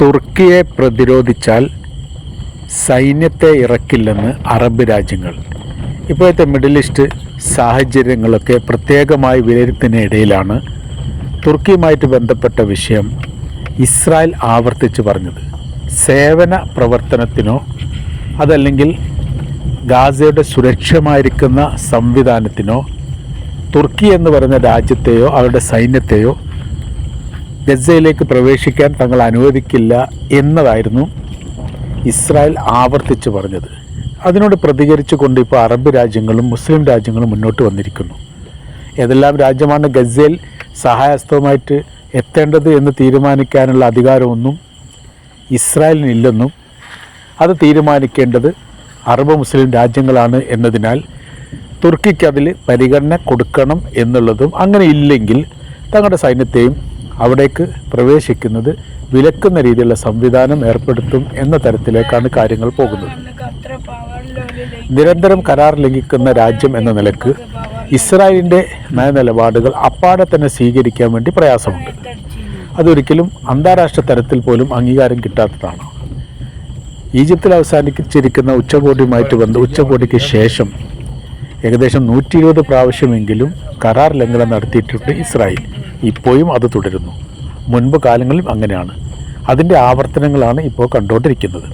തുർക്കിയെ പ്രതിരോധിച്ചാൽ സൈന്യത്തെ ഇറക്കില്ലെന്ന് അറബ് രാജ്യങ്ങൾ. ഇപ്പോഴത്തെ മിഡിൽ ഈസ്റ്റ് സാഹചര്യങ്ങളൊക്കെ പ്രത്യേകമായി വിലയിരുത്തുന്നതിനിടയിലാണ് തുർക്കിയുമായിട്ട് ബന്ധപ്പെട്ട വിഷയം ഇസ്രായേൽ ആവർത്തിച്ച് പറഞ്ഞത്. സേവന പ്രവർത്തനത്തിനോ അതല്ലെങ്കിൽ ഗാസയുടെ സുരക്ഷമായിരിക്കുന്ന സംവിധാനത്തിനോ തുർക്കി എന്ന് പറയുന്ന രാജ്യത്തെയോ അവരുടെ സൈന്യത്തെയോ ഗസയിലേക്ക് പ്രവേശിക്കാൻ തങ്ങൾ അനുവദിക്കില്ല എന്നതായിരുന്നു ഇസ്രായേൽ ആവർത്തിച്ച് പറഞ്ഞത്. അതിനോട് പ്രതികരിച്ചുകൊണ്ട് ഇപ്പോൾ അറബ് രാജ്യങ്ങളും മുസ്ലിം രാജ്യങ്ങളും മുന്നോട്ട് വന്നിരിക്കുന്നു. ഏതെല്ലാം രാജ്യമാണ് ഗസയിൽ സഹായഹസ്തവുമായിട്ട് എത്തേണ്ടത് എന്ന് തീരുമാനിക്കാനുള്ള അധികാരമൊന്നും ഇസ്രായേലിനില്ലെന്നും അത് തീരുമാനിക്കേണ്ടത് അറബ് മുസ്ലിം രാജ്യങ്ങളാണ് എന്നതിനാൽ തുർക്കിക്ക് അതിൽ പരിഗണന കൊടുക്കണം എന്നുള്ളതും അങ്ങനെ ഇല്ലെങ്കിൽ തങ്ങളുടെ സൈന്യത്തെയും അവിടേക്ക് പ്രവേശിക്കുന്നത് വിലക്കുന്ന രീതിയിലുള്ള സംവിധാനം ഏർപ്പെടുത്തും എന്ന തരത്തിലേക്കാണ് കാര്യങ്ങൾ പോകുന്നത്. നിരന്തരം കരാർ ലംഘിക്കുന്ന രാജ്യം എന്ന നിലയ്ക്ക് ഇസ്രായേലിന്റെ നയനിലപാടുകൾ അപ്പാടെ തന്നെ സ്വീകരിക്കാൻ വേണ്ടി പ്രയാസമുണ്ട്. അതൊരിക്കലും അന്താരാഷ്ട്ര തലത്തിൽ പോലും അംഗീകാരം കിട്ടാത്തതാണ്. ഈജിപ്തിൽ അവസാനിച്ചിരിക്കുന്ന ഉച്ചകോടിയുമായിട്ട് ബന്ധ ഉച്ചകോടിക്ക് ശേഷം ഏകദേശം നൂറ്റി ഇരുപത് പ്രാവശ്യമെങ്കിലും കരാർ ലംഘനം നടത്തിയിട്ടുണ്ട് ഇസ്രായേൽ. ഇപ്പോഴും അത് തുടരുന്നു. മുൻപ് കാലങ്ങളിൽ അങ്ങനെയാണ്. അതിന്റെ ആവർത്തനങ്ങളാണ് ഇപ്പോൾ കണ്ടുകൊണ്ടിരിക്കുന്നത്.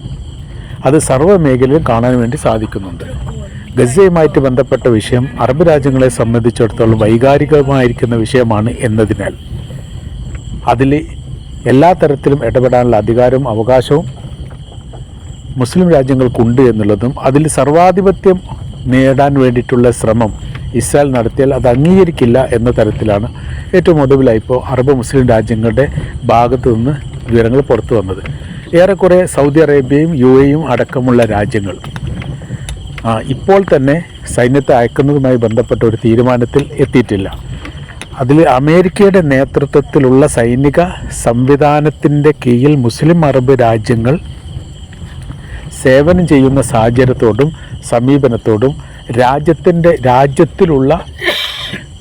അത് സർവ മേഖലയിലും കാണാൻ വേണ്ടി സാധിക്കുന്നുണ്ട്. ഗസയുമായിട്ട് ബന്ധപ്പെട്ട വിഷയം അറബ് രാജ്യങ്ങളെ സംബന്ധിച്ചിടത്തോളം വൈകാരികമായിരിക്കുന്ന വിഷയമാണ് എന്നതിനാൽ. അതിൽ എല്ലാ തരത്തിലും ഇടപെടാനുള്ള അധികാരവും അവകാശവും മുസ്ലിം രാജ്യങ്ങൾക്കുണ്ട് എന്നുള്ളതും അതിൽ സർവാധിപത്യം നേടാൻ വേണ്ടിയിട്ടുള്ള ശ്രമം ഇസ്രായേൽ നടത്തിയാൽ അത് അംഗീകരിക്കില്ല എന്ന തരത്തിലാണ് ഏറ്റവും ഒടുവിലായി ഇപ്പോൾ അറബ് മുസ്ലിം രാജ്യങ്ങളുടെ ഭാഗത്തു നിന്ന് വിവരങ്ങൾ പുറത്തു വന്നത്. ഏറെക്കുറെ സൗദി അറേബ്യയും യു എയും അടക്കമുള്ള രാജ്യങ്ങൾ ഇപ്പോൾ തന്നെ സൈന്യത്തെ അയക്കുന്നതുമായി ബന്ധപ്പെട്ട ഒരു തീരുമാനത്തിൽ എത്തിയിട്ടില്ല. അതിൽ അമേരിക്കയുടെ നേതൃത്വത്തിലുള്ള സൈനിക സംവിധാനത്തിന്റെ കീഴിൽ മുസ്ലിം അറബ് രാജ്യങ്ങൾ സേവനം ചെയ്യുന്ന സാഹചര്യത്തോടും സമീപനത്തോടും രാജ്യത്തിന്റെ രാജ്യത്തിലുള്ള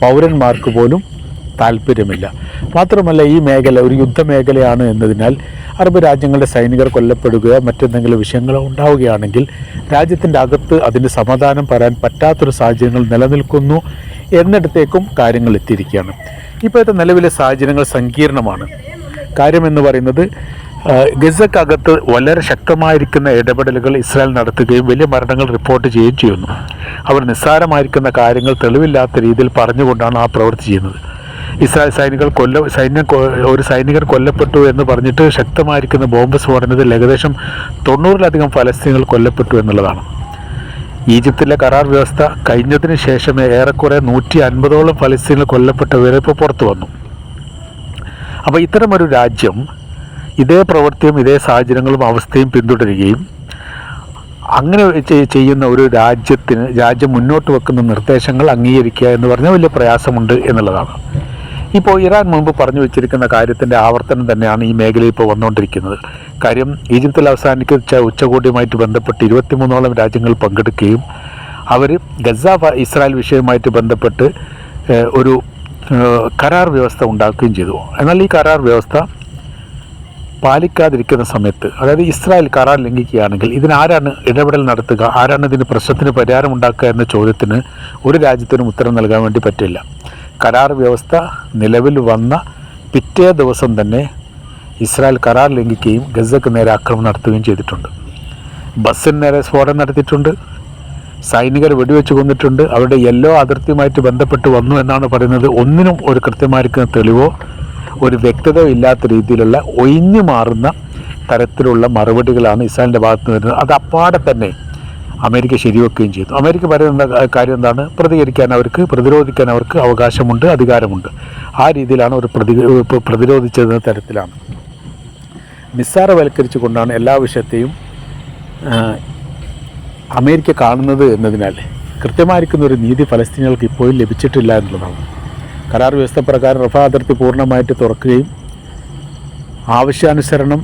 പൗരന്മാർക്ക് പോലും താല്പര്യമില്ല. മാത്രമല്ല ഈ മേഖല ഒരു യുദ്ധമേഖലയാണ് എന്നതിനാൽ അറബ് രാജ്യങ്ങളുടെ സൈനികർ കൊല്ലപ്പെടുകയോ മറ്റെന്തെങ്കിലും വിഷയങ്ങളോ ഉണ്ടാവുകയാണെങ്കിൽ രാജ്യത്തിന്റെ അകത്ത് അതിന് സമാധാനം പറയാൻ പറ്റാത്തൊരു സാഹചര്യങ്ങൾ നിലനിൽക്കുന്നു എന്നിടത്തേക്കും കാര്യങ്ങൾ എത്തിയിരിക്കുകയാണ്. ഇപ്പോഴത്തെ നിലവിലെ സാഹചര്യങ്ങൾ സങ്കീർണമാണ്. കാര്യമെന്ന് പറയുന്നത് ഗസക്കകത്ത് വളരെ ശക്തമായിരിക്കുന്ന ഇടപെടലുകൾ ഇസ്രായേൽ നടത്തുകയും വലിയ മരണങ്ങൾ റിപ്പോർട്ട് ചെയ്യുകയും ചെയ്യുന്നു. അവർ നിസ്സാരമായിരിക്കുന്ന കാര്യങ്ങൾ തെളിവില്ലാത്ത രീതിയിൽ പറഞ്ഞുകൊണ്ടാണ് ആ പ്രവൃത്തി ചെയ്യുന്നത്. ഇസ്രായേൽ സൈനികൾ കൊല്ല സൈന്യം ഒരു സൈനികർ കൊല്ലപ്പെട്ടു എന്ന് പറഞ്ഞിട്ട് ശക്തമായിരിക്കുന്ന ബോംബ് സ്ഫോടനത്തിൽ ഏകദേശം തൊണ്ണൂറിലധികം ഫലസ്തീനികൾ കൊല്ലപ്പെട്ടു എന്നുള്ളതാണ്. ഈജിപ്തിലെ കരാർ വ്യവസ്ഥ കഴിഞ്ഞതിന് ശേഷമേ ഏറെക്കുറെ നൂറ്റി അൻപതോളം ഫലസ്തീനിൽ കൊല്ലപ്പെട്ട വിവരം ഇപ്പോൾ പുറത്തു വന്നു. അപ്പോൾ ഇത്തരമൊരു രാജ്യം ഇതേ പ്രവൃത്തിയും ഇതേ സാഹചര്യങ്ങളും അവസ്ഥയും പിന്തുടരുകയും അങ്ങനെ ചെയ്യുന്ന ഒരു രാജ്യത്തിന് രാജ്യം മുന്നോട്ട് വെക്കുന്ന നിർദ്ദേശങ്ങൾ അംഗീകരിക്കുക എന്ന് പറഞ്ഞാൽ വലിയ പ്രയാസമുണ്ട് എന്നുള്ളതാണ്. ഇപ്പോൾ ഇറാൻ മുമ്പ് പറഞ്ഞു വെച്ചിരിക്കുന്ന കാര്യത്തിന്റെ ആവർത്തനം തന്നെയാണ് ഈ മേഖലയിൽ ഇപ്പോൾ വന്നുകൊണ്ടിരിക്കുന്നത്. കാര്യം ഈജിപ്തിൽ അവസാനിക്കുന്ന ഉച്ചകോടിയുമായിട്ട് ബന്ധപ്പെട്ട് ഇരുപത്തിമൂന്നോളം രാജ്യങ്ങൾ പങ്കെടുക്കുകയും അവർ ഗസ ഇസ്രായേൽ വിഷയവുമായിട്ട് ബന്ധപ്പെട്ട് ഒരു കരാർ വ്യവസ്ഥ ഉണ്ടാക്കുകയും ചെയ്തു. എന്നാൽ ഈ കരാർ വ്യവസ്ഥ പാലിക്കാതിരിക്കുന്ന സമയത്ത് അതായത് ഇസ്രായേൽ കരാർ ലംഘിക്കുകയാണെങ്കിൽ ഇതിനാരാണ് ഇടപെടൽ നടത്തുക? ആരാണ് ഇതിന് പ്രശ്നത്തിന് പരിഹാരം ഉണ്ടാക്കുക എന്ന ചോദ്യത്തിന് ഒരു രാജ്യത്തിനും ഉത്തരം നൽകാൻ വേണ്ടി പറ്റില്ല. കരാർ വ്യവസ്ഥ നിലവിൽ വന്ന പിറ്റേ ദിവസം തന്നെ ഇസ്രായേൽ കരാർ ലംഘിക്കുകയും ഗസക്ക് നേരെ ആക്രമണം നടത്തുകയും ചെയ്തിട്ടുണ്ട്. ബസ്സിന് നേരെ സ്ഫോടനം നടത്തിയിട്ടുണ്ട്. സൈനികർ വെടിവെച്ച് കൊന്നിട്ടുണ്ട്. അവരുടെ യെല്ലോ അതിർത്തിയുമായിട്ട് ബന്ധപ്പെട്ട് വന്നു എന്നാണ് പറയുന്നത്. ഒന്നിനും ഒരു കൃത്യമായിരിക്കുന്ന തെളിവോ ഒരു വ്യക്തതയില്ലാത്ത രീതിയിലുള്ള ഒഴിഞ്ഞു മാറുന്ന തരത്തിലുള്ള മറുപടികളാണ് ഇസ്രായേലിന്റെ ഭാഗത്ത് നിന്ന് വരുന്നത്. അത് അപ്പാടെ തന്നെ അമേരിക്ക ശരിവെക്കുകയും ചെയ്തു. അമേരിക്ക പറയുന്ന കാര്യം എന്താണ്? പ്രതികരിക്കാൻ അവർക്ക് പ്രതിരോധിക്കാൻ അവർക്ക് അവകാശമുണ്ട് അധികാരമുണ്ട്. ആ രീതിയിലാണ് ഒരു പ്രതി പ്രതിരോധിച്ചത് തരത്തിലാണ്. നിസ്സാരവൽക്കരിച്ചു കൊണ്ടാണ് എല്ലാ വിഷയത്തെയും അമേരിക്ക കാണുന്നത് എന്നതിനാൽ കൃത്യമായിരിക്കുന്ന ഒരു നീതി ഫലസ്തീനികൾക്ക് ഇപ്പോഴും ലഭിച്ചിട്ടില്ല എന്നുള്ളതാണ്. കരാർ വ്യവസ്ഥ പ്രകാരം റഫ അതിർത്തി പൂർണമായിട്ട് തുറക്കുകയും ആവശ്യാനുസരണം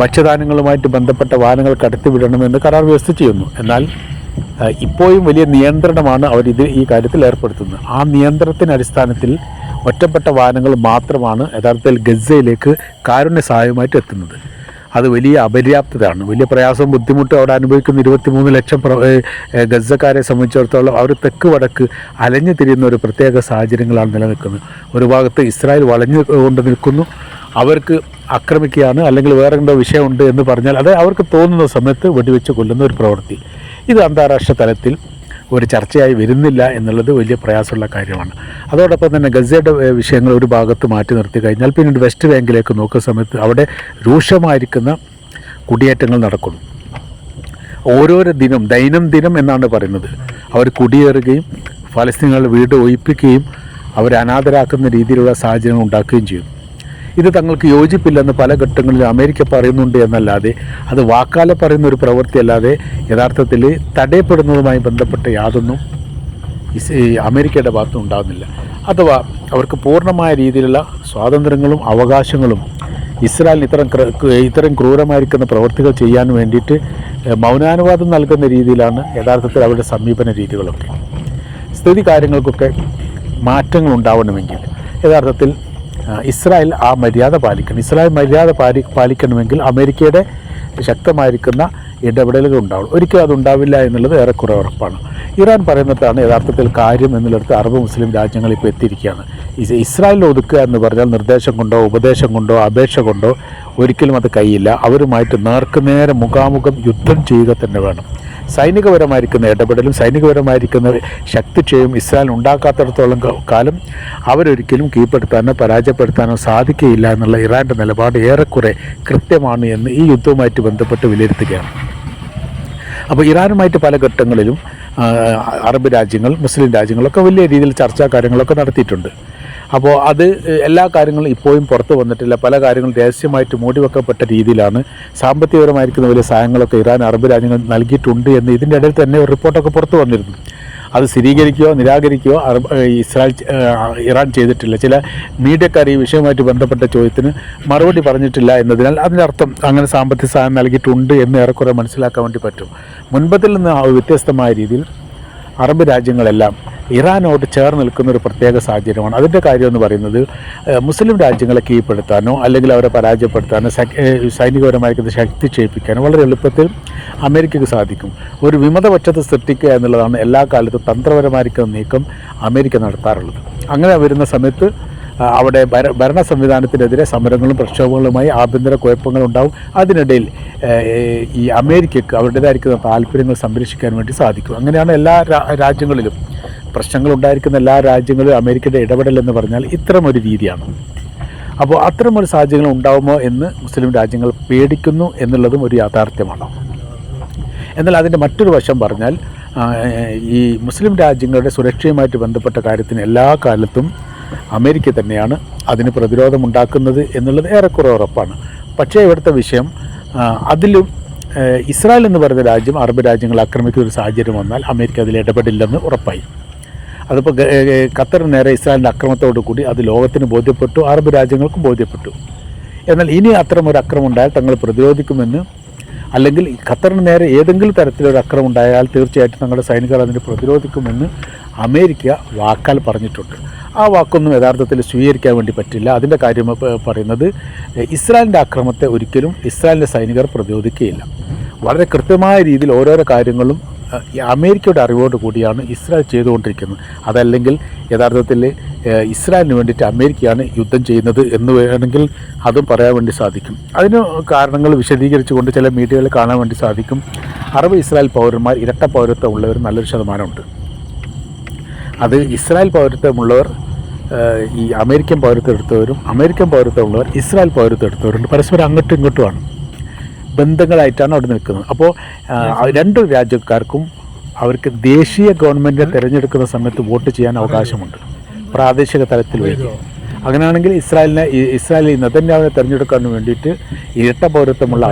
ഭക്ഷ്യധാന്യങ്ങളുമായിട്ട് ബന്ധപ്പെട്ട വാഹനങ്ങൾ കടത്തിവിടണമെന്ന് കരാർ വ്യവസ്ഥ ചെയ്യുന്നു. എന്നാൽ ഇപ്പോഴും വലിയ നിയന്ത്രണമാണ് അവർ ഇത് ഈ കാര്യത്തിൽ ഏർപ്പെടുത്തുന്നത്. ആ നിയന്ത്രണത്തിന്റെ അടിസ്ഥാനത്തിൽ ഒറ്റപ്പെട്ട വാഹനങ്ങൾ മാത്രമാണ് യഥാർത്ഥത്തിൽ ഗസയിലേക്ക് കാരുണ്യ സഹായമായിട്ട് എത്തുന്നത്. അത് വലിയ അപര്യാപ്തതയാണ്. വലിയ പ്രയാസവും ബുദ്ധിമുട്ടും അവിടെ അനുഭവിക്കുന്ന ഇരുപത്തിമൂന്ന് ലക്ഷം ഗസക്കാരെ സംബന്ധിച്ചിടത്തോളം അവർ തെക്ക് വടക്ക് അലഞ്ഞു തിരിയുന്ന ഒരു പ്രത്യേക സാഹചര്യങ്ങളാണ് നിലനിൽക്കുന്നത്. ഒരു ഭാഗത്ത് ഇസ്രായേൽ വളഞ്ഞു കൊണ്ട് നിൽക്കുന്നു. അവർക്ക് ആക്രമിക്കുകയാണ്. അല്ലെങ്കിൽ വേറെ എന്തോ വിഷയമുണ്ട് എന്ന് പറഞ്ഞാൽ അത് അവർക്ക് തോന്നുന്ന സമയത്ത് വെടിവെച്ച് കൊല്ലുന്ന ഒരു പ്രവൃത്തി. ഇത് അന്താരാഷ്ട്ര തലത്തിൽ ഒരു ചർച്ചയായി വരുന്നില്ല എന്നുള്ളത് വലിയ പ്രയാസമുള്ള കാര്യമാണ്. അതോടൊപ്പം തന്നെ ഗസയുടെ വിഷയങ്ങൾ ഒരു ഭാഗത്ത് മാറ്റി നിർത്തി കഴിഞ്ഞാൽ പിന്നീട് വെസ്റ്റ് ബാങ്കിലേക്ക് നോക്കുന്ന സമയത്ത് അവിടെ രൂക്ഷമായിരിക്കുന്ന കുടിയേറ്റങ്ങൾ നടക്കുന്നു. ഓരോരോ ദിനം ദൈനംദിനം എന്നാണ് പറയുന്നത്. അവർ കുടിയേറുകയും ഫലസ്തീനുകളുടെ വീട് ഒഴിപ്പിക്കുകയും അവരെ അനാഥരാക്കുന്ന രീതിയിലുള്ള സാഹചര്യങ്ങൾ ഉണ്ടാക്കുകയും ചെയ്യും. ഇത് തങ്ങൾക്ക് യോജിപ്പില്ലെന്ന് പല ഘട്ടങ്ങളിലും അമേരിക്ക പറയുന്നുണ്ട് എന്നല്ലാതെ അത് വാക്കാലെ പറയുന്ന ഒരു പ്രവൃത്തിയല്ലാതെ യഥാർത്ഥത്തിൽ തടയപ്പെടുന്നതുമായി ബന്ധപ്പെട്ട യാതൊന്നും അമേരിക്കയുടെ ഭാഗത്തും ഉണ്ടാകുന്നില്ല അഥവാ അവർക്ക് പൂർണമായ രീതിയിലുള്ള സ്വാതന്ത്ര്യങ്ങളും അവകാശങ്ങളും ഇസ്രായേലിന് ഇത്തരം ഇത്തരം ക്രൂരമായിരിക്കുന്ന പ്രവൃത്തികൾ ചെയ്യാൻ വേണ്ടിയിട്ട് മൗനാനുവാദം നൽകുന്ന രീതിയിലാണ് യഥാർത്ഥത്തിൽ അവരുടെ സമീപന രീതികളൊക്കെ. സ്ഥിതി കാര്യങ്ങൾക്കൊക്കെ മാറ്റങ്ങൾ ഉണ്ടാവണമെങ്കിൽ യഥാർത്ഥത്തിൽ ഇസ്രായേൽ ആ മര്യാദ പാലിക്കണം. ഇസ്രായേൽ മര്യാദ പാലി പാലിക്കണമെങ്കിൽ അമേരിക്കയുടെ ശക്തമായിരിക്കുന്ന ഇടപെടലുകൾ ഉണ്ടാവും ഒരിക്കലും അതുണ്ടാവില്ല എന്നുള്ളത് ഏറെക്കുറെ ഉറപ്പാണ്. ഇറാൻ പറയുന്നിടത്താണ് യഥാർത്ഥത്തിൽ കാര്യം എന്നുള്ളിടത്ത് അറബ് മുസ്ലിം രാജ്യങ്ങൾ ഇപ്പോൾ എത്തിയിരിക്കുകയാണ്. ഇസ്രായേൽ ഒതുക്കുക എന്ന് പറഞ്ഞാൽ നിർദ്ദേശം കൊണ്ടോ ഉപദേശം കൊണ്ടോ അപേക്ഷ കൊണ്ടോ ഒരിക്കലും അത് കയ്യില്ല അവരുമായിട്ട് നേർക്കുനേരെ മുഖാമുഖം യുദ്ധം ചെയ്യുക തന്നെ വേണം. സൈനികപരമായിരിക്കുന്ന ഇടപെടലും സൈനികപരമായിരിക്കുന്ന ശക്തിക്ഷയം ഇസ്രായേൽ ഉണ്ടാക്കാത്തിടത്തോളം കാലം അവരൊരിക്കലും കീഴ്പ്പെടുത്താനോ പരാജയപ്പെടുത്താനോ സാധിക്കുകയില്ല എന്നുള്ള ഇറാന്റെ നിലപാട് ഏറെക്കുറെ കൃത്യമാണ് എന്ന് ഈ യുദ്ധവുമായിട്ട് ബന്ധപ്പെട്ട് വിലയിരുത്തുകയാണ്. അപ്പോൾ ഇറാനുമായിട്ട് പല ഘട്ടങ്ങളിലും അറബ് രാജ്യങ്ങൾ മുസ്ലിം രാജ്യങ്ങളൊക്കെ വലിയ രീതിയിൽ ചർച്ചാ കാര്യങ്ങളൊക്കെ നടത്തിയിട്ടുണ്ട്. അപ്പോൾ അത് എല്ലാ കാര്യങ്ങളും ഇപ്പോഴും പുറത്ത് വന്നിട്ടില്ല. പല കാര്യങ്ങളും രഹസ്യമായിട്ട് മൂടിവെക്കപ്പെട്ട രീതിയിലാണ്. സാമ്പത്തികപരമായിരിക്കുന്ന വലിയ സഹായങ്ങളൊക്കെ ഇറാൻ അറബ് രാജ്യങ്ങൾ നൽകിയിട്ടുണ്ട് എന്ന് ഇതിന്റെ ഇടയിൽ തന്നെ ഒരു റിപ്പോർട്ടൊക്കെ പുറത്തു വന്നിരുന്നു. അത് സ്ഥിരീകരിക്കുകയോ നിരാകരിക്കുകയോ അറബ് ഇസ്രായേൽ ഇറാൻ ചെയ്തിട്ടില്ല. ചില മീഡിയക്കാർ ഈ വിഷയവുമായിട്ട് ബന്ധപ്പെട്ട ചോദ്യത്തിന് മറുപടി പറഞ്ഞിട്ടില്ല എന്നതിനാൽ അതിന്റെ അർത്ഥം അങ്ങനെ സാമ്പത്തിക സഹായം നൽകിയിട്ടുണ്ട് എന്ന് ഏറെക്കുറെ മനസ്സിലാക്കാൻ വേണ്ടി പറ്റും. മുൻപത്തിൽ നിന്ന് വ്യത്യസ്തമായ രീതിയിൽ അറബ് രാജ്യങ്ങളെല്ലാം ഇറാനോട് ചേർന്ന് നിൽക്കുന്ന ഒരു പ്രത്യേക സാഹചര്യമാണ്. അതിന്റെ കാര്യം എന്ന് പറയുന്നത് മുസ്ലിം രാജ്യങ്ങളെ കീഴ്പ്പെടുത്താനോ അല്ലെങ്കിൽ അവരെ പരാജയപ്പെടുത്താനോ സൈനികപരമായിരിക്കുന്ന ശക്തി ക്ഷയിപ്പിക്കാനോ വളരെ എളുപ്പത്തിൽ അമേരിക്കയ്ക്ക് സാധിക്കും. ഒരു വിമതപക്ഷത്തെ സൃഷ്ടിക്കുക എന്നുള്ളതാണ് എല്ലാ കാലത്തും തന്ത്രപരമായിരിക്കുന്ന നീക്കം അമേരിക്ക നടത്താറുള്ളത്. അങ്ങനെ വരുന്ന സമയത്ത് അവിടെ ഭര ഭരണ സംവിധാനത്തിനെതിരെ സമരങ്ങളും പ്രക്ഷോഭങ്ങളുമായി ആഭ്യന്തര കുഴപ്പങ്ങളുണ്ടാവും. അതിനിടയിൽ ഈ അമേരിക്കയ്ക്ക് അവരുടേതായിരിക്കുന്ന താല്പര്യങ്ങൾ സംരക്ഷിക്കാൻ വേണ്ടി സാധിക്കും. അങ്ങനെയാണ് എല്ലാ രാജ്യങ്ങളിലും പ്രശ്നങ്ങൾ ഉണ്ടായിരിക്കുന്ന എല്ലാ രാജ്യങ്ങളിലും അമേരിക്കയുടെ ഇടപെടൽ എന്ന് പറഞ്ഞാൽ ഇത്തരമൊരു രീതിയാണ്. അപ്പോൾ അത്തരമൊരു സാഹചര്യങ്ങൾ ഉണ്ടാകുമോ എന്ന് മുസ്ലിം രാജ്യങ്ങൾ പേടിക്കുന്നു എന്നുള്ളതും ഒരു യാഥാർത്ഥ്യമാണ്. എന്നാൽ അതിന്റെ മറ്റൊരു വശം പറഞ്ഞാൽ ഈ മുസ്ലിം രാജ്യങ്ങളുടെ സുരക്ഷയുമായിട്ട് ബന്ധപ്പെട്ട കാര്യത്തിന് എല്ലാ കാലത്തും അമേരിക്ക തന്നെയാണ് അതിന് പ്രതിരോധം ഉണ്ടാക്കുന്നത് എന്നുള്ളത് ഏറെക്കുറെ ഉറപ്പാണ്. പക്ഷേ ഇവിടുത്തെ വിഷയം അതിലും ഇസ്രായേൽ എന്ന് പറയുന്ന രാജ്യം അറബ് രാജ്യങ്ങൾ ആക്രമിക്കുന്ന ഒരു സാഹചര്യം വന്നാൽ അമേരിക്ക അതിൽ ഇടപെടില്ലെന്ന് ഉറപ്പായി. അതിപ്പോൾ ഖത്തർ നേരെ ഇസ്രായേലിന്റെ അക്രമത്തോടു കൂടി അത് ലോകത്തിന് ബോധ്യപ്പെട്ടു അറബ് രാജ്യങ്ങൾക്കും ബോധ്യപ്പെട്ടു. എന്നാൽ ഇനി അത്തരം ഒരു അക്രമം ഉണ്ടായാൽ തങ്ങൾ പ്രതിരോധിക്കുമെന്ന് അല്ലെങ്കിൽ ഖത്തറിന് നേരെ ഏതെങ്കിലും തരത്തിലൊരു അക്രമം ഉണ്ടായാൽ തീർച്ചയായിട്ടും തങ്ങളുടെ സൈനികർ അതിനെ പ്രതിരോധിക്കുമെന്ന് അമേരിക്ക വാക്കാൽ പറഞ്ഞിട്ടുണ്ട്. ആ വാക്കൊന്നും യഥാർത്ഥത്തിൽ സ്വീകരിക്കാൻ വേണ്ടി പറ്റില്ല. അതിന്റെ കാര്യം പറയുന്നത് ഇസ്രായേലിന്റെ ആക്രമത്തെ ഒരിക്കലും ഇസ്രായേലിന്റെ സൈനികർ പ്രതിരോധിക്കുകയില്ല. വളരെ കൃത്യമായ രീതിയിൽ ഓരോരോ കാര്യങ്ങളും അമേരിക്കയുടെ അറിവോട് കൂടിയാണ് ഇസ്രായേൽ ചെയ്തുകൊണ്ടിരിക്കുന്നത്. അതല്ലെങ്കിൽ യഥാർത്ഥത്തിൽ ഇസ്രായേലിന് വേണ്ടിയിട്ട് അമേരിക്കയാണ് യുദ്ധം ചെയ്യുന്നത് എന്ന് വേണമെങ്കിൽ അതും പറയാൻ വേണ്ടി സാധിക്കും. അതിന് കാരണങ്ങൾ വിശദീകരിച്ചുകൊണ്ട് ചില മീഡിയകളിൽ കാണാൻ വേണ്ടി സാധിക്കും. അറബ് ഇസ്രായേൽ പൗരന്മാർ ഇരട്ട പൗരത്വം ഉള്ളവർ നല്ലൊരു ശതമാനമുണ്ട്. അത് ഇസ്രായേൽ പൗരത്വമുള്ളവർ ഈ അമേരിക്കൻ പൗരത്വം എടുത്തവരും അമേരിക്കൻ പൗരത്വമുള്ളവർ ഇസ്രായേൽ പൗരത്വം എടുത്തവരുണ്ട്. പരസ്പരം അങ്ങോട്ടും ഇങ്ങോട്ടുമാണ്. ബന്ധങ്ങളായിട്ടാണ് അവിടെ നിൽക്കുന്നത്. അപ്പോൾ രണ്ട് രാജ്യക്കാർക്കും അവർക്ക് ദേശീയ ഗവൺമെന്റിനെ തിരഞ്ഞെടുക്കുന്ന സമയത്ത് വോട്ട് ചെയ്യാൻ അവകാശമുണ്ട്. പ്രാദേശിക തലത്തിൽ വേണ്ടി. അങ്ങനെയാണെങ്കിൽ ഇസ്രായേലിനെ ഇസ്രായേലിൽ നെതന്യാവിനെ തിരഞ്ഞെടുക്കാൻ വേണ്ടിയിട്ട് ഇരട്ട പൗരത്വമുള്ള